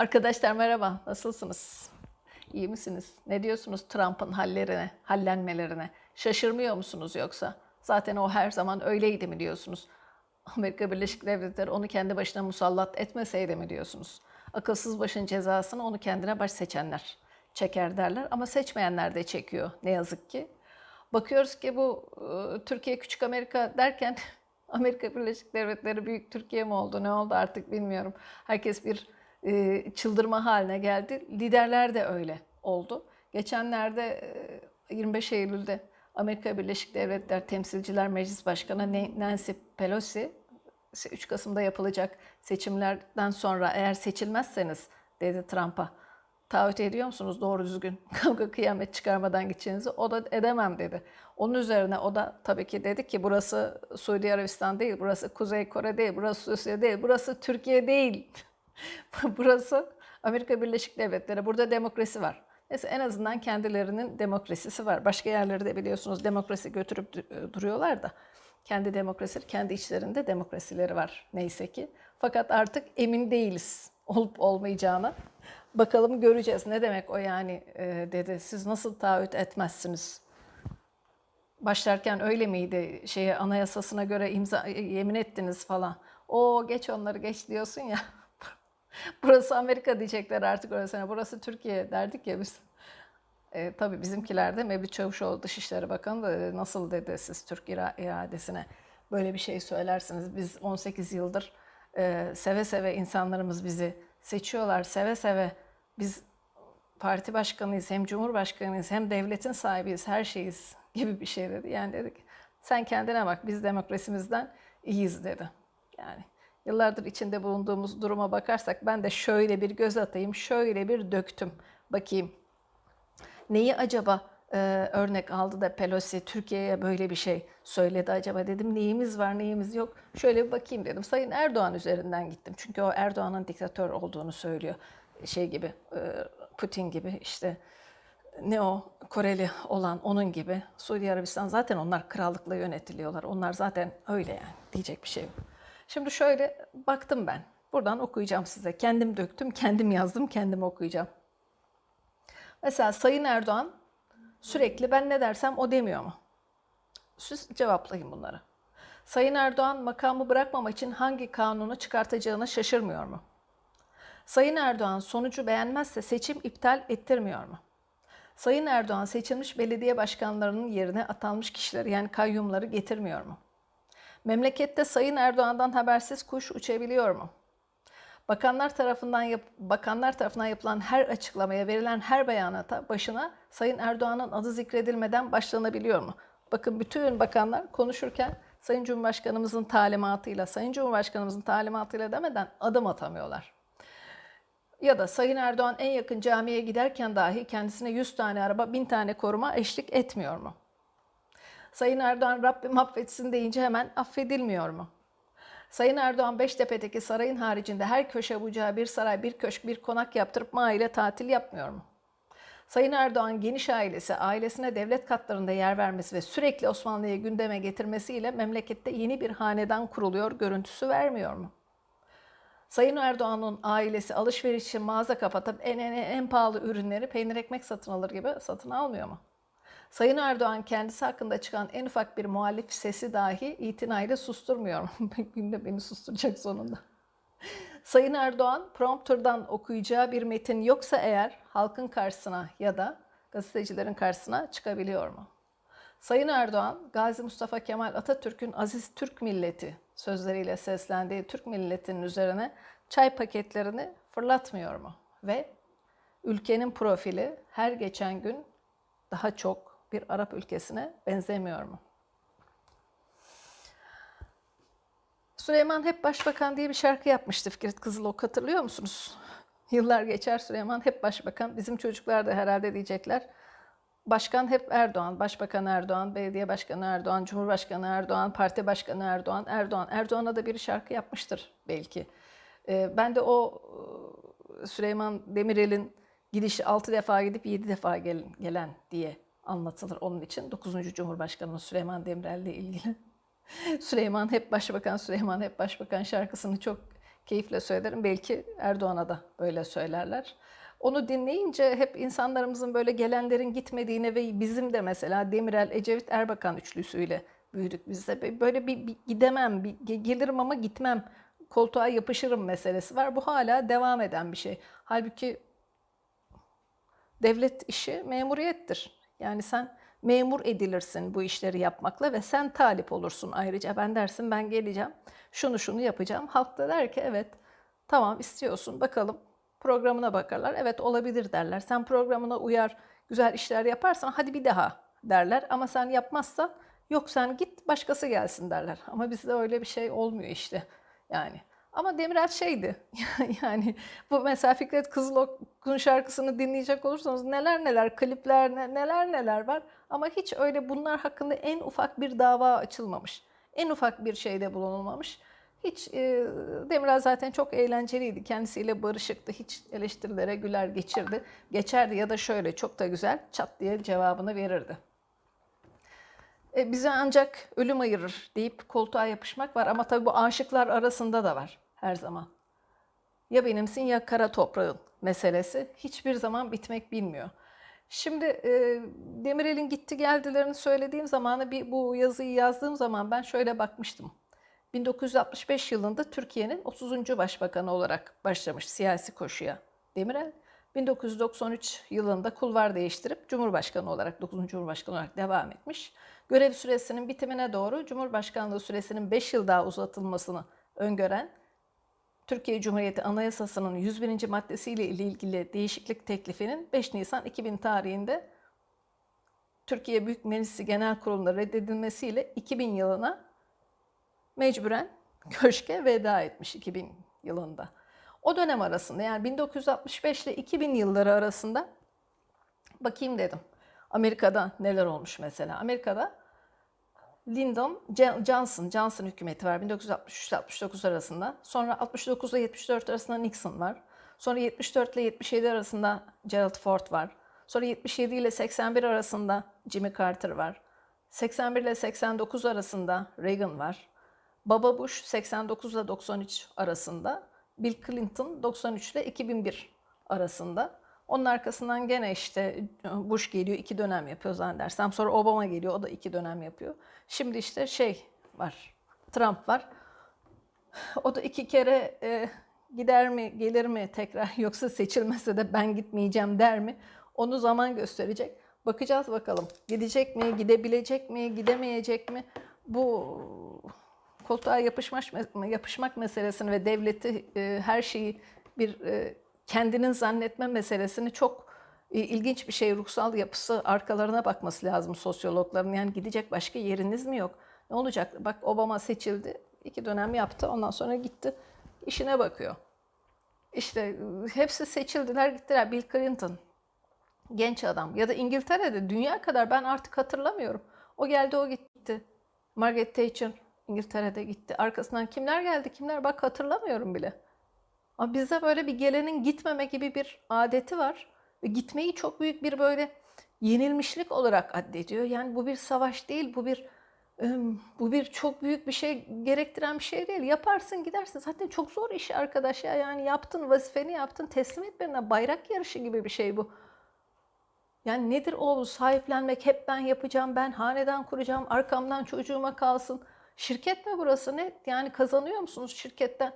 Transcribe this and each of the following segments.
Arkadaşlar merhaba, nasılsınız? İyi misiniz? Ne diyorsunuz Trump'ın hallerine, hallenmelerine? Şaşırmıyor musunuz yoksa? Zaten o her zaman öyleydi mi diyorsunuz? Amerika Birleşik Devletleri onu kendi başına musallat etmeseydi mi diyorsunuz? Akılsız başın cezasını onu kendine baş seçenler çeker derler ama seçmeyenler de çekiyor ne yazık ki. Bakıyoruz ki bu e, Türkiye küçük Amerika derken Amerika Birleşik Devletleri büyük Türkiye mi oldu ne oldu artık bilmiyorum. Herkes bir e, çıldırma haline geldi. Liderler de öyle oldu. Geçenlerde e, 25 Eylül'de Amerika Birleşik Devletleri Temsilciler Meclis Başkanı Nancy Pelosi 3 Kasım'da yapılacak seçimlerden sonra eğer seçilmezseniz dedi Trump'a taahhüt ediyor musunuz doğru düzgün kavga kıyamet çıkarmadan gideceğinizi? O da edemem dedi. Onun üzerine o da tabii ki dedi ki burası Suudi Arabistan değil, burası Kuzey Kore değil, burası Rusya değil, burası Türkiye değil. burası Amerika Birleşik Devletleri. Burada demokrasi var. Neyse en azından kendilerinin demokrasisi var. Başka yerlerde de biliyorsunuz demokrasi götürüp du- duruyorlar da kendi demokrasi, kendi içlerinde demokrasileri var neyse ki. Fakat artık emin değiliz olup olmayacağına. Bakalım göreceğiz. Ne demek o yani e, dedi. Siz nasıl taahhüt etmezsiniz? Başlarken öyle miydi? Şeye anayasasına göre imza yemin ettiniz falan. O geç onları geç diyorsun ya. Burası Amerika diyecekler artık orasına. Burası Türkiye derdik ya biz. E, tabii bizimkiler de Mevlüt Çavuşoğlu Dışişleri Bakanı da dedi, nasıl dedi siz Türk ira- iadesine böyle bir şey söylersiniz. Biz 18 yıldır e, seve seve insanlarımız bizi seçiyorlar. Seve seve biz parti başkanıyız, hem cumhurbaşkanıyız, hem devletin sahibiyiz, her şeyiz gibi bir şey dedi. Yani dedik sen kendine bak biz demokrasimizden iyiyiz dedi. Yani yıllardır içinde bulunduğumuz duruma bakarsak ben de şöyle bir göz atayım, şöyle bir döktüm. Bakayım neyi acaba e, örnek aldı da Pelosi Türkiye'ye böyle bir şey söyledi acaba dedim. Neyimiz var neyimiz yok şöyle bir bakayım dedim. Sayın Erdoğan üzerinden gittim. Çünkü o Erdoğan'ın diktatör olduğunu söylüyor. Şey gibi e, Putin gibi işte ne o Koreli olan onun gibi. Suudi Arabistan zaten onlar krallıkla yönetiliyorlar. Onlar zaten öyle yani diyecek bir şey yok. Şimdi şöyle baktım ben. Buradan okuyacağım size. Kendim döktüm, kendim yazdım, kendim okuyacağım. Mesela Sayın Erdoğan sürekli ben ne dersem o demiyor mu? Siz cevaplayın bunları. Sayın Erdoğan makamı bırakmamak için hangi kanunu çıkartacağına şaşırmıyor mu? Sayın Erdoğan sonucu beğenmezse seçim iptal ettirmiyor mu? Sayın Erdoğan seçilmiş belediye başkanlarının yerine atanmış kişileri yani kayyumları getirmiyor mu? Memlekette Sayın Erdoğan'dan habersiz kuş uçabiliyor mu? Bakanlar tarafından yap, bakanlar tarafından yapılan her açıklamaya, verilen her beyanata başına Sayın Erdoğan'ın adı zikredilmeden başlanabiliyor mu? Bakın bütün bakanlar konuşurken Sayın Cumhurbaşkanımızın talimatıyla, Sayın Cumhurbaşkanımızın talimatıyla demeden adım atamıyorlar. Ya da Sayın Erdoğan en yakın camiye giderken dahi kendisine 100 tane araba, 1000 tane koruma eşlik etmiyor mu? Sayın Erdoğan Rabbim affetsin deyince hemen affedilmiyor mu? Sayın Erdoğan Beştepe'deki sarayın haricinde her köşe bucağı bir saray, bir köşk, bir konak yaptırıp maile tatil yapmıyor mu? Sayın Erdoğan geniş ailesi, ailesine devlet katlarında yer vermesi ve sürekli Osmanlı'yı gündeme getirmesiyle memlekette yeni bir hanedan kuruluyor görüntüsü vermiyor mu? Sayın Erdoğan'ın ailesi alışveriş için mağaza kapatıp en, en, en pahalı ürünleri peynir ekmek satın alır gibi satın almıyor mu? Sayın Erdoğan kendisi hakkında çıkan en ufak bir muhalif sesi dahi itinayla susturmuyor. Bugün de beni susturacak sonunda. Sayın Erdoğan prompterdan okuyacağı bir metin yoksa eğer halkın karşısına ya da gazetecilerin karşısına çıkabiliyor mu? Sayın Erdoğan, Gazi Mustafa Kemal Atatürk'ün aziz Türk milleti sözleriyle seslendiği Türk milletinin üzerine çay paketlerini fırlatmıyor mu? Ve ülkenin profili her geçen gün daha çok bir Arap ülkesine benzemiyor mu? Süleyman hep başbakan diye bir şarkı yapmıştı Fikret Kızılok hatırlıyor musunuz? Yıllar geçer Süleyman hep başbakan. Bizim çocuklar da herhalde diyecekler. Başkan hep Erdoğan, Başbakan Erdoğan, Belediye Başkanı Erdoğan, Cumhurbaşkanı Erdoğan, Parti Başkanı Erdoğan, Erdoğan. Erdoğan'a da bir şarkı yapmıştır belki. Ee, ben de o e, Süleyman Demirel'in gidişi 6 defa gidip 7 defa gel- gelen diye anlatılır onun için. 9. Cumhurbaşkanı Süleyman Demirel'le ilgili. Süleyman hep başbakan, Süleyman hep başbakan şarkısını çok keyifle söylerim. Belki Erdoğan'a da öyle söylerler. Onu dinleyince hep insanlarımızın böyle gelenlerin gitmediğine ve bizim de mesela Demirel, Ecevit, Erbakan üçlüsüyle büyüdük biz de. Böyle bir, bir gidemem, bir ge- gelirim ama gitmem, koltuğa yapışırım meselesi var. Bu hala devam eden bir şey. Halbuki devlet işi memuriyettir. Yani sen memur edilirsin bu işleri yapmakla ve sen talip olursun ayrıca. Ben dersin ben geleceğim, şunu şunu yapacağım. Halk da der ki evet tamam istiyorsun bakalım programına bakarlar. Evet olabilir derler. Sen programına uyar, güzel işler yaparsan hadi bir daha derler. Ama sen yapmazsan yok sen git başkası gelsin derler. Ama bizde öyle bir şey olmuyor işte yani. Ama Demirel şeydi yani bu mesela Fikret Kızılok'un şarkısını dinleyecek olursanız neler neler klipler ne- neler neler var. Ama hiç öyle bunlar hakkında en ufak bir dava açılmamış. En ufak bir şeyde bulunulmamış. Hiç e, Demirel zaten çok eğlenceliydi. Kendisiyle barışıktı. Hiç eleştirilere güler geçirdi. Geçerdi ya da şöyle çok da güzel çat diye cevabını verirdi. E, bize ancak ölüm ayırır deyip koltuğa yapışmak var ama tabii bu aşıklar arasında da var her zaman. Ya benimsin ya kara toprağın meselesi hiçbir zaman bitmek bilmiyor. Şimdi e, Demirel'in gitti geldilerini söylediğim zamanı bir bu yazıyı yazdığım zaman ben şöyle bakmıştım. 1965 yılında Türkiye'nin 30. başbakanı olarak başlamış siyasi koşuya Demirel. 1993 yılında kulvar değiştirip Cumhurbaşkanı olarak, 9. Cumhurbaşkanı olarak devam etmiş. Görev süresinin bitimine doğru Cumhurbaşkanlığı süresinin 5 yıl daha uzatılmasını öngören Türkiye Cumhuriyeti Anayasası'nın 101. maddesiyle ilgili değişiklik teklifinin 5 Nisan 2000 tarihinde Türkiye Büyük Meclisi Genel Kurulu'nda reddedilmesiyle 2000 yılına mecburen köşke veda etmiş 2000 yılında. O dönem arasında yani 1965 ile 2000 yılları arasında bakayım dedim. Amerika'da neler olmuş mesela? Amerika'da Lyndon Johnson, Johnson hükümeti var 1963-69 arasında. Sonra 69 ile 74 arasında Nixon var. Sonra 74 ile 77 arasında Gerald Ford var. Sonra 77 ile 81 arasında Jimmy Carter var. 81 ile 89 arasında Reagan var. Baba Bush 89 ile 93 arasında. Bill Clinton 93 ile 2001 arasında. Onun arkasından gene işte Bush geliyor iki dönem yapıyor zannedersem. Sonra Obama geliyor o da iki dönem yapıyor. Şimdi işte şey var Trump var. O da iki kere e, gider mi gelir mi tekrar yoksa seçilmese de ben gitmeyeceğim der mi? Onu zaman gösterecek. Bakacağız bakalım. Gidecek mi, gidebilecek mi, gidemeyecek mi? Bu koltuğa yapışmak, yapışmak meselesini ve devleti e, her şeyi bir e, kendinin zannetme meselesini çok e, ilginç bir şey. Ruhsal yapısı arkalarına bakması lazım sosyologların. Yani gidecek başka yeriniz mi yok? Ne olacak? Bak Obama seçildi. iki dönem yaptı. Ondan sonra gitti. işine bakıyor. İşte e, hepsi seçildiler gittiler. Bill Clinton genç adam ya da İngiltere'de dünya kadar ben artık hatırlamıyorum. O geldi o gitti. Margaret Thatcher İngiltere'de gitti. Arkasından kimler geldi kimler bak hatırlamıyorum bile. Ama bizde böyle bir gelenin gitmeme gibi bir adeti var. Ve gitmeyi çok büyük bir böyle yenilmişlik olarak addediyor. Yani bu bir savaş değil, bu bir bu bir çok büyük bir şey gerektiren bir şey değil. Yaparsın gidersin. Zaten çok zor iş arkadaş ya. Yani yaptın vazifeni yaptın teslim et birine. Bayrak yarışı gibi bir şey bu. Yani nedir o sahiplenmek? Hep ben yapacağım, ben hanedan kuracağım, arkamdan çocuğuma kalsın. Şirket mi burası? Ne? Yani kazanıyor musunuz şirketten?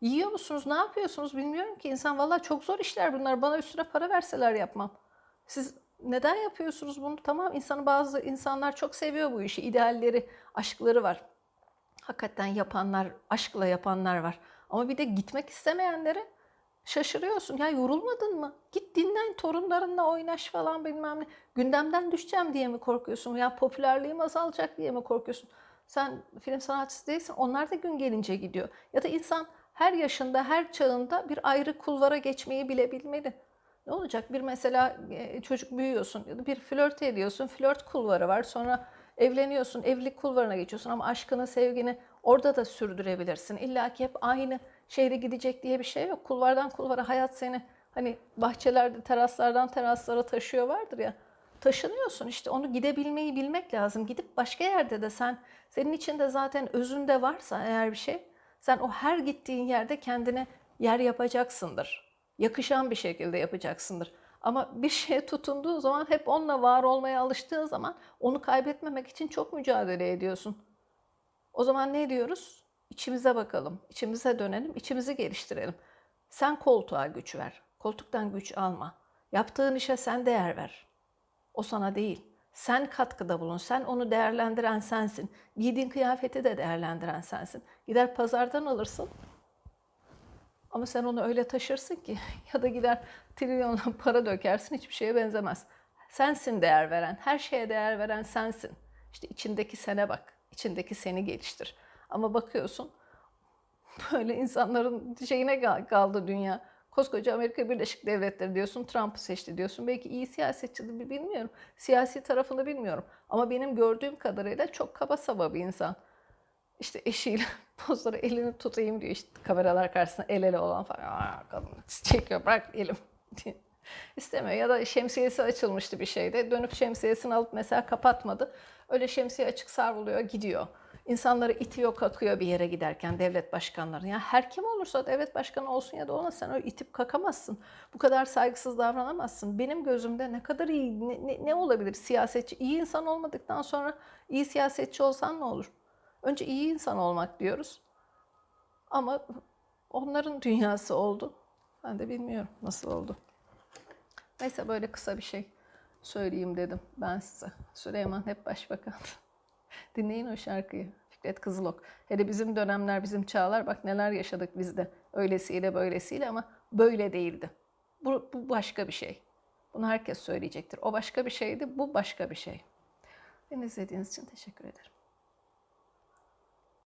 Yiyor musunuz? Ne yapıyorsunuz? Bilmiyorum ki. İnsan vallahi çok zor işler bunlar. Bana üstüne para verseler yapmam. Siz neden yapıyorsunuz bunu? Tamam insanı bazı insanlar çok seviyor bu işi. İdealleri, aşkları var. Hakikaten yapanlar, aşkla yapanlar var. Ama bir de gitmek istemeyenlere şaşırıyorsun. Ya yorulmadın mı? Git dinlen torunlarınla oynaş falan bilmem ne. Gündemden düşeceğim diye mi korkuyorsun? Ya popülerliğim azalacak diye mi korkuyorsun? Sen film sanatçısı değilsin. Onlar da gün gelince gidiyor. Ya da insan her yaşında, her çağında bir ayrı kulvara geçmeyi bilebilmeli. Ne olacak? Bir mesela e, çocuk büyüyorsun ya da bir flört ediyorsun. Flört kulvarı var. Sonra evleniyorsun, evlilik kulvarına geçiyorsun ama aşkını, sevgini orada da sürdürebilirsin. İlla ki hep aynı şeyde gidecek diye bir şey yok. Kulvardan kulvara hayat seni hani bahçelerde teraslardan teraslara taşıyor vardır ya. Taşınıyorsun işte onu gidebilmeyi bilmek lazım. Gidip başka yerde de sen senin içinde zaten özünde varsa eğer bir şey Sen o her gittiğin yerde kendine yer yapacaksındır. Yakışan bir şekilde yapacaksındır. Ama bir şeye tutunduğun zaman hep onunla var olmaya alıştığın zaman onu kaybetmemek için çok mücadele ediyorsun. O zaman ne diyoruz? İçimize bakalım, içimize dönelim, içimizi geliştirelim. Sen koltuğa güç ver. Koltuktan güç alma. Yaptığın işe sen değer ver. O sana değil. Sen katkıda bulun. Sen onu değerlendiren sensin. Giydiğin kıyafeti de değerlendiren sensin. Gider pazardan alırsın. Ama sen onu öyle taşırsın ki ya da gider trilyonla para dökersin hiçbir şeye benzemez. Sensin değer veren. Her şeye değer veren sensin. İşte içindeki sene bak. içindeki seni geliştir. Ama bakıyorsun böyle insanların şeyine kal- kaldı dünya. Koskoca Amerika Birleşik Devletleri diyorsun, Trump'ı seçti diyorsun. Belki iyi siyasetçidir bilmiyorum. Siyasi tarafını bilmiyorum. Ama benim gördüğüm kadarıyla çok kaba saba bir insan. İşte eşiyle pozları elini tutayım diyor işte kameralar karşısında el ele olan falan. Aa, kadın çekiyor bırak elim diye. İstemiyor ya da şemsiyesi açılmıştı bir şeyde. Dönüp şemsiyesini alıp mesela kapatmadı. Öyle şemsiye açık savruluyor gidiyor. İnsanları itiyor kakıyor bir yere giderken devlet başkanları. Ya her kim olursa devlet başkanı olsun ya da olmasın sen öyle itip kakamazsın. Bu kadar saygısız davranamazsın. Benim gözümde ne kadar iyi, ne, ne, ne olabilir siyasetçi? İyi insan olmadıktan sonra iyi siyasetçi olsan ne olur? Önce iyi insan olmak diyoruz. Ama onların dünyası oldu. Ben de bilmiyorum nasıl oldu. Neyse böyle kısa bir şey söyleyeyim dedim ben size. Süleyman hep başbakan. Dinleyin o şarkıyı. Fikret Kızılok. Hele bizim dönemler, bizim çağlar bak neler yaşadık biz de. Öylesiyle böylesiyle ama böyle değildi. Bu, bu başka bir şey. Bunu herkes söyleyecektir. O başka bir şeydi, bu başka bir şey. Beni izlediğiniz için teşekkür ederim.